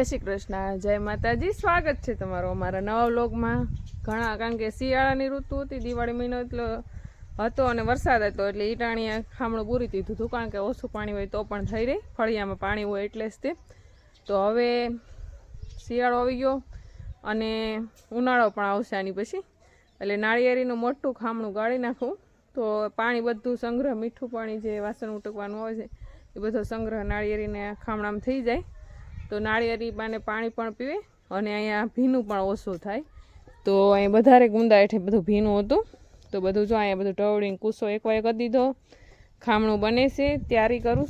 જય શ્રી કૃષ્ણ, જય માતાજી. સ્વાગત છે તમારું અમારા નવા વ્લોગમાં. ઘણા, કારણ કે શિયાળાની ઋતુ હતી, દિવાળી મહિનો એટલો હતો અને વરસાદ હતો, એટલે ઈટાણીએ ખામણું પૂરી દીધું હતું, કારણ કે ઓછું પાણી હોય તો પણ થઈ રહી, ફળિયામાં પાણી હોય એટલે જ તે. તો હવે શિયાળો આવી ગયો અને ઉનાળો પણ આવશે આની પછી. એટલે નાળિયેરીનું મોટું ખામણું ગાળી નાખું. તો પાણી બધું સંગ્રહ, મીઠું પાણી જે વાસણ ઉટકવાનું હોય છે, એ બધો સંગ્રહ નાળિયેરીને ખામણામાં થઈ જાય. તો નાળિયેરી બાને પાણી પણ પીવે અને અહીંયા ભીનું પણ ઓછું થાય. તો અહીં વધારે ગુંદા હેઠે બધું ભીનું હતું. તો બધું જો અહીંયા બધું ટવડીને કૂસો એક વાર કરી દીધો. ખામણું બને છે, તૈયારી કરું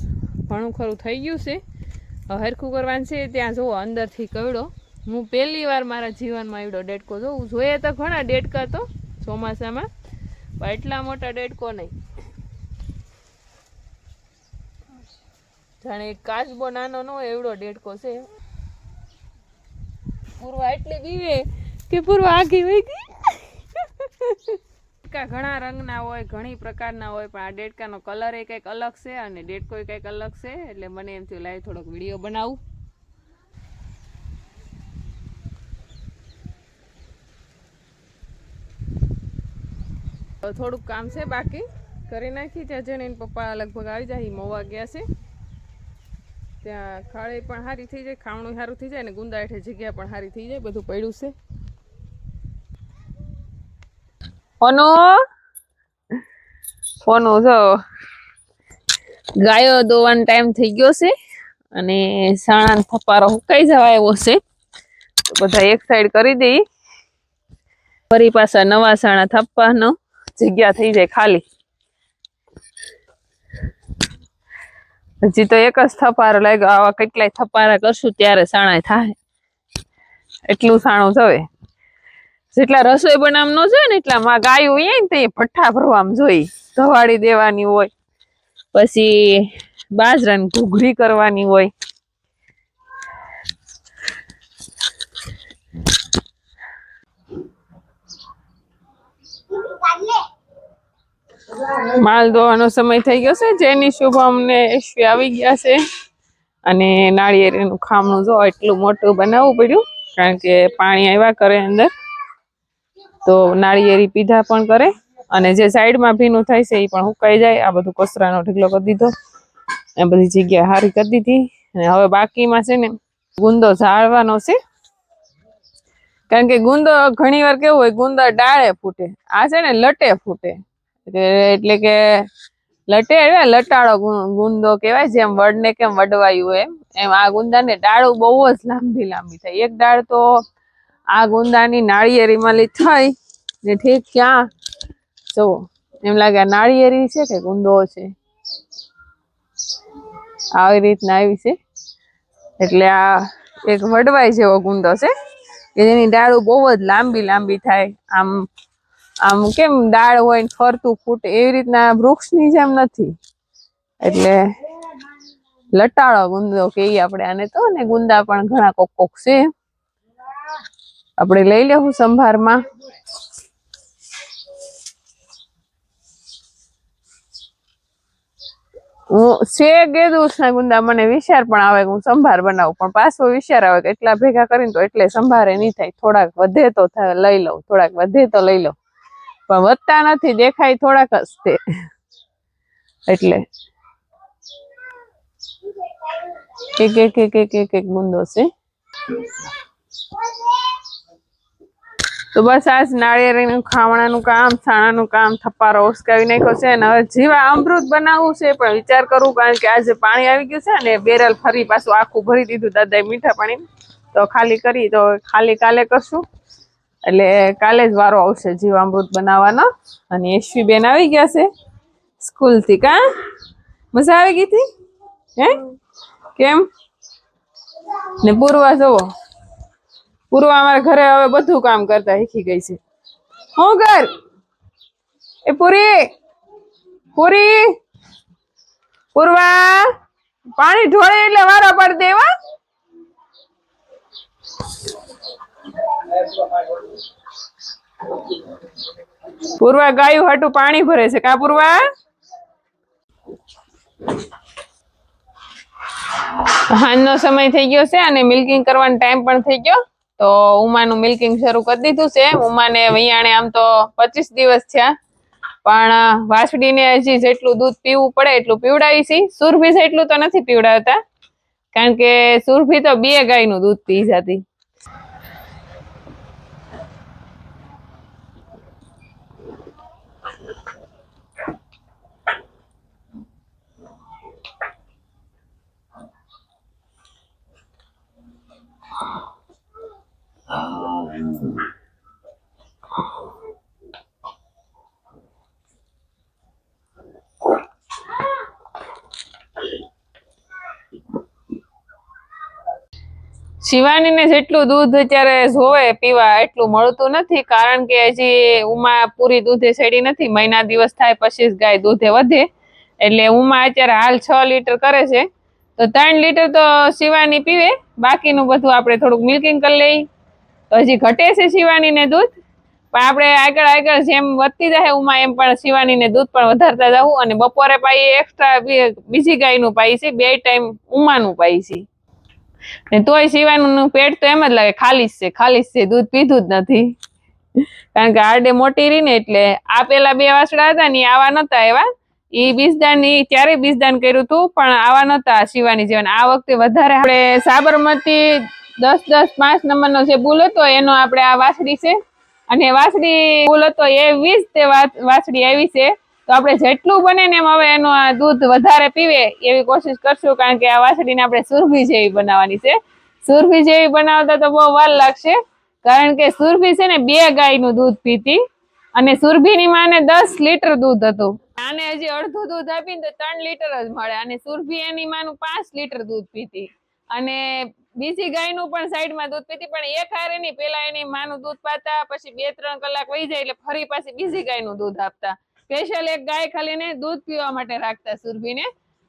ઘણું ખરું થઈ ગયું છે. હરખું કરવાનું છે, ત્યાં જુઓ, અંદરથી કવડો. હું પહેલી વાર મારા જીવનમાં એવડો ડેડકો જોઉં જોઈએ તો ઘણા ડેટકા તો ચોમાસામાં, પણ એટલા મોટા ડેડકો નહીં. જાણે કાચબો નાનો નો હોય એવડો ડેડકો છે. પૂર્વા એટલે બીવે કે પૂર્વા આગી વહી ગઈ. ડેડકા ઘણા રંગના હોય, ઘણી પ્રકારના હોય, પણ આ ડેડકાનો કલર એ કંઈક અલગ છે અને ડેડકો એ કંઈક અલગ છે, એટલે મને એમ થયું લાવી થોડોક વીડિયો બનાવું. થોડુંક કામ છે બાકી. કરી નાખી, ત્યાં જઈને પપ્પા લગભગ આવી જાય મોવા ગયા છે. ત્યાં ખાળી પણ સારી થઈ જાય, ખાવણું સારું થઈ જાય ને ગુંદા હેઠે જગ્યા પણ સારી થઈ જાય, બધું પડ્યું છે. ફોનો? ફોનો, જો. ગાયો દોવાનો ટાઈમ થઈ ગયો છે અને સાણા થપારો હુકાઈ જવા આવ્યો છે. બધા એક સાઈડ કરી દઈ. ફરી પાછા નવા સાણા થપ્પાનો જગ્યા થઈ જાય ખાલી. હજી તો એક જ થપારો લાગ્યો. આવા કેટલાય થપારા કરશું ત્યારે સાણા થાય. એટલું સાણું જવે જેટલા રસોઈ બનાવવાનું નો જોઈએ ને એટલા માં ગાયું હોય ને તે ભઠ્ઠા ભરવામાં જોઈ. ધવાડી દેવાની હોય. પછી બાજરાની ઘૂઘરી કરવાની હોય. માલ ધોવાનો સમય થઈ ગયો છે. જેની શુભમને આવી ગયા છે. અને નાળિયેરીનું ખામણું જો એટલું મોટું બનાવવું પડ્યું, કારણ કે પાણી આવ્યા કરે અંદર. તો નાળિયેરી પીધા પણ કરે. અને જે સાઈડમાં ભીનું થાય છે, એ પણ હુકાઈ જાય. આ બધું કચરાનો ઢીકલો કરી દીધો. એ બધી જગ્યા હારી કરી દીધી. અને હવે બાકીમાં છે ને ગુંદો ઝાડવાનો છે. કારણ કે ગુંદો ઘણી વાર કેવું હોય, ગુંદા ડાળે ફૂટે. આ છે ને લટે ફૂટે. એટલે કે લટે લટાળો ગુંદો કહેવાય, જેમ વડને કેમ વડવાયું એમ. એમ આ ગુંદાને ડાળું બહુ જ લાંબી લાંબી થાય એક ડાળ તો આ ગુંદાની નાળિયેરીમાં લી થઈ ને ઠીક ક્યાં? જો, એમ લાગે નાળિયેરી છે કે ગુંદો છે? આવી રીતના આવી છે. એટલે આ એક વડવાય જેવો ગુંદો છે કે જેની ડાળું બહુ જ લાંબી લાંબી થાય. આમ આમ કેમ ડાળ હોય ને ફરતું ફૂટે, એવી રીતના વૃક્ષની જેમ નથી. એટલે લટાળો ગુંદો કહીએ આપણે આને તો ને ગુંદા પણ ઘણા કોક કોક છે. આપણે લઈ લેવું સંભારમાં. હું કીધું છે ગુંદા, મને વિચાર પણ આવે હું સંભાર બનાવું, પણ પાછો વિચાર આવે કે એટલા ભેગા કરીને તો એટલે સંભારે નહીં થાય. થોડાક વધે તો લઈ લઉં, થોડાક વધે તો લઈ લઉં. પણ વધતા નથી, દેખાય થોડાક જ તે એટલે. એક એક ગુંદો છે. તો બસ આજ નાળિયેરીનું ખાવણાનું કામ, છાણાનું કામ થપ્પારો ઉસકાવી નાખ્યો છે અને હવે જીવા અમૃત બનાવવું છે, પણ વિચાર કરું કારણ કે આજે પાણી આવી ગયું છે ને બેરલ ફરી પાછું આખું ભરી દીધું, દાદાએ મીઠા પાણી તો ખાલી કરી, તો ખાલી કાલે કરશું. એટલે કાલે જ વારો આવશે જીવામૃત બનાવવાનો. અને યશવી બેન આવી ગયા છે સ્કૂલથી કા? મજા આવી ગઈ હતી? હે? કેમ? ને પૂર્વા જવો પૂર્વા અમારા ઘરે હવે બધું કામ કરતા શીખી ગઈ છે. હું કર? એ પૂરી. પૂરી. પૂર્વા. પાણી ઢોળે એટલે વારા પડ દેવા. પૂર્વા ગાયું હાટું પાણી ભરે છે. કા પૂર્વા? હાંજનો સમય થઈ ગયો છે અને મિલ્કિંગ કરવાનો ટાઈમ પણ થઈ ગયો. તો ઉમાનું મિલ્કિંગ શરૂ કરી દીધું છે. ઉમાને વૈયાણે આમ તો પચીસ દિવસ થયા. પણ વાછડીને હજી જેટલું દૂધ પીવું પડે એટલું પીવડાવી છે. સુરભી છે એટલું તો નથી પીવડાવતા. કારણ કે સુરભી તો બે ગાયનું દૂધ પી જતી. શિવાનીને જેટલું દૂધ અત્યારે જોવે, પીવા એટલું મળતું નથી, કારણ કે હજી ઉમા પૂરી દૂધે સેડી નથી. મહિના દિવસ થાય જ ગાય દૂધે વધે. એટલે ઉમા અત્યારે હાલ છ લીટર કરે છે. તો ત્રણ લીટર તો શિવાની પીવે. બાકીનું બધું આપણે થોડુંક મિલ્કિંગ કરી લઈ તો હજી ઘટે છે શિવાનીને દૂધ. પણ આપણે આગળ આગળ જેમ વધતી જાય ઉમા એમ પણ શિવાનીને દૂધ પણ વધારતા જવું અને બપોરે પાઈ એક્સ્ટ્રા બીજી ગાયનું પાઈ છે બે ટાઈમ ઉમાનું પાઈ છે ને તોય શિવાનું પેટ તો એમ જ લાગે ખાલી જ છે ખાલી છે, દૂધ પીધું જ નથી. કારણ કે આરડે મોટી રહી ને એટલે આ પેલા બે વાસડા હતા ને આવા નતા એવા. એ બીજદાન એ ત્યારે બીજદાન કર્યું હતું પણ આવા નતા શિવાની જીવન આ વખતે વધારે આપણે સાબરમતી દસ દસ, પાંચ નંબરનો જે બુલ હતો એનો આપણે આ વાસડી છે. અને વાસડી બુલ હતો એ વીસ તે વાસડી આવી છે. તો આપણે જેટલું બને ને એમ હવે એનું આ દૂધ વધારે પીવે એવી કોશિશ કરશું, કારણ કે આ વાસળીને આપણે સુરભી જેવી બનાવવાની છે. સુરભી જેવી બનાવતા તો બહુ વાર લાગશે, કારણ કે સુરભી છે ને બે ગાયનું દૂધ પીતી અને સુરભીની માને દસ લીટર દૂધ હતું. આને હજી અડધું દૂધ આપીને તો ત્રણ લીટર જ મળે, અને સુરભી એની માનું પાંચ લીટર દૂધ પીતી. અને બીજી ગાયનું પણ સાઈડમાં દૂધ પીતી, પણ એક હારે નહીં, પેલા એની માનું દૂધ પાતા, પછી બે ત્રણ કલાક વહી જાય એટલે ફરી પાછી બીજી ગાયનું દૂધ આપતા. સ્પેશિયલ એક ગાય ખાલી ને દૂધ પીવા માટે રાખતા સુરભીને.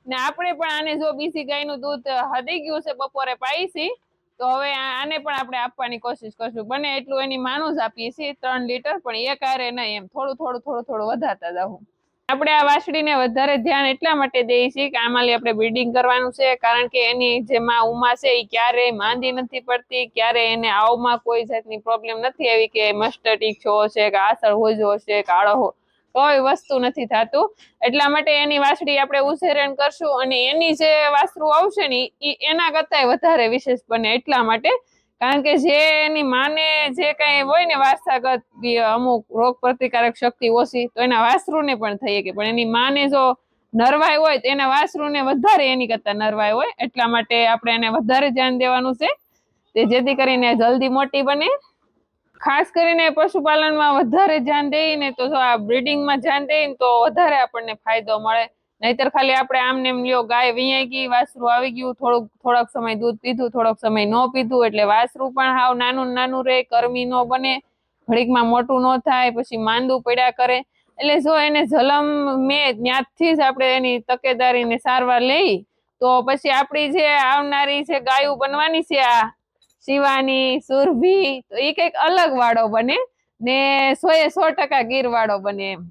ને આપણે પણ આને જો બીજી ગાયનું દૂધ હદી ગયું છે બપોરે પાઈશી, તો હવે આને પણ આપણે આપવાની કોશિશ કરશું. બને એટલું એની માનું જ આપીએ છીએ, ત્રણ લીટર, પણ એક હારે નહીં એમ. થોડું થોડું થોડું થોડું વધારતા જવું આપણે આ વાછડીને વધારે ધ્યાન એટલા માટે દઈએ છીએ કે આમાંથી આપણે બ્રીડિંગ કરવાનું છે, કારણ કે એની જે માં ઉમા છે એ ક્યારેય માંદી નથી પડતી ક્યારે એને આવમાં કોઈ જાતની પ્રોબ્લેમ નથી આવી કે મસ્ટટીક છો છે, કે આસળ હોજો છે કાળો હો કોઈ વસ્તુ નથી થતું. એટલા માટે એની વાછડી આપણે ઉછેરણ કરશું અને એની જે વાસરું આવશે ને એ એના કરતાંય વધારે વિશેષ બને એટલા માટે. કારણ કે જે એની માને જે કઈ હોય ને વારસાગત અમુક રોગ પ્રતિકારક શક્તિ ઓછી, તો એના વાસરુને પણ થઈ શકે. પણ એની માને જો નરવાય હોય તો એના વાસરુને વધારે એની કરતા નરવાય હોય. એટલા માટે આપણે એને વધારે ધ્યાન દેવાનું છે. તે જેથી કરીને જલ્દી મોટી બને. ખાસ કરીને પશુપાલનમાં વધારે ધ્યાન દઈને તો જો આ બ્રીડિંગમાં ધ્યાન દઈને તો વધારે આપણને ફાયદો મળે. નહીતર ખાલી આપણે આમ નેમ લ્યો ગાય વીયાઈ ગઈ, વાસરું આવી ગયું, થોડુંક, થોડોક સમય દૂધ પીધું, થોડોક સમય ન પીધું એટલે વાસરું પણ હાવ નાનું નાનું રહે કરમી ન બને, ઘડીકમાં મોટું ન થાય, પછી માંદું પડ્યા કરે. એટલે જો એને જલમ મેં ત્યાંથી જ આપણે એની તકેદારીને સારવાર લઈ, તો પછી આપણી જે આવનારી જે ગાયું બનવાની છે આ શિવાની, સુરભી, તો એ કંઈક અલગ વાળો બને ને સો એ સો ટકા ગીર વાળો બને એમ.